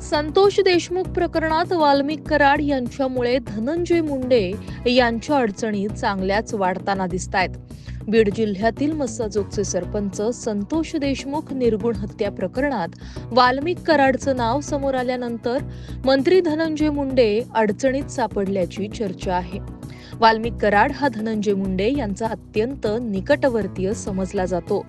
संतोष देशमुख प्रकरणात वाल्मिक कराड यांच्यामुळे धनंजय मुंडे यांच्या अडचणी चांगल्याच वाढताना दिसत आहेत बीड जिल्ह्यातील मस्साजोगचे सरपंच संतोष देशमुख निर्गुण हत्या प्रकरणात वाल्मिक कराडचं नाव समोर आल्यानंतर मंत्री धनंजय मुंडे अडचणीत सापडल्याची चर्चा आहे. वाल्मिक कराड हा धनंजय मुंडे यांचा अत्यंत निकटवर्तीय समजला जातो.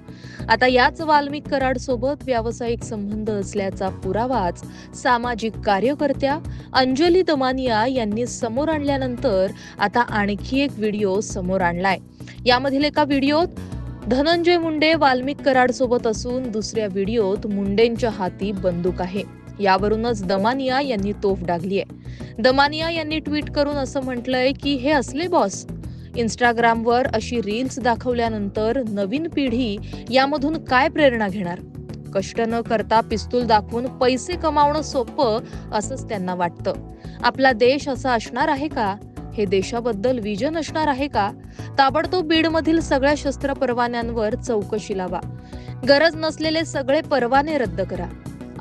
आता याच वाल्मिक कराड सोबत व्यावसायिक संबंध असल्याचा पुरावाच सामाजिक कार्यकर्त्या अंजली दमानिया यांनी समोर आणल्यानंतर आता आणखी एक व्हिडिओ समोर आणलाय. यामधील एका व्हिडिओत धनंजय मुंडे वाल्मिक कराड सोबत असून दुसऱ्या व्हिडिओत मुंडेंच्या हाती बंदूक आहे. यावरूनच दमानिया यांनी तोफ डागली आहे दमानिया यांनी ट्विट करून असं म्हटलंय की हे असले बॉस इंस्टाग्रामवर अशी रील्स दाखवल्यानंतर नवीन पिढी यामधून काय प्रेरणा घेणार? कष्ट न करता पिस्तूल दाखवून पैसे कमावणं सोपं असंच त्यांना वाटतं. आपला देश असा असणार आहे का? हे देशाबद्दल विजन असणार आहे का? ताबडतोब बीडमधील सगळ्या शस्त्र परवान्यांवर चौकशी लावा. गरज नसलेले सगळे परवाने रद्द करा.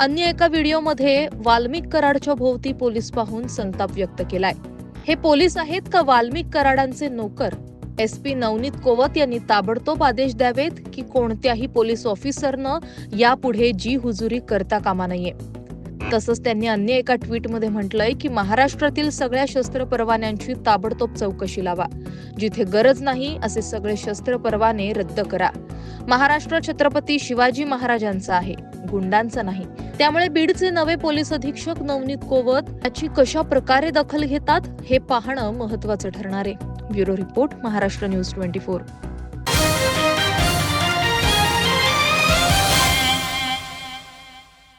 अन्य एका व्हिडिओमध्ये वाल्मिक कराडच्या भोवती पोलीस पाहून संताप व्यक्त केलाय. हे पोलीस आहेत का वाल्मिक कराडांचे नोकर? एस पी नवनीत कोवत यांनी ताबडतोब आदेश द्यावेत की कोणत्याही पोलीस ऑफिसरनं यापुढे जी हुजुरी करता कामा नये. तसंच त्यांनी अन्य एका ट्विटमध्ये म्हटलंय की महाराष्ट्रातील सगळ्या शस्त्र परवान्यांची ताबडतोब चौकशी लावा. जिथे गरज नाही असे सगळे शस्त्र परवाने रद्द करा. महाराष्ट्र छत्रपती शिवाजी महाराजांचा आहे गुंडांचा नाही. त्यामुळे बीडचे नवे पोलीस अधीक्षक नवनीत कोवत याची कशा प्रकारे दखल घेतात हे पाहणं महत्वाचं ठरणार आहे. Bureau report Maharashtra news twenty four.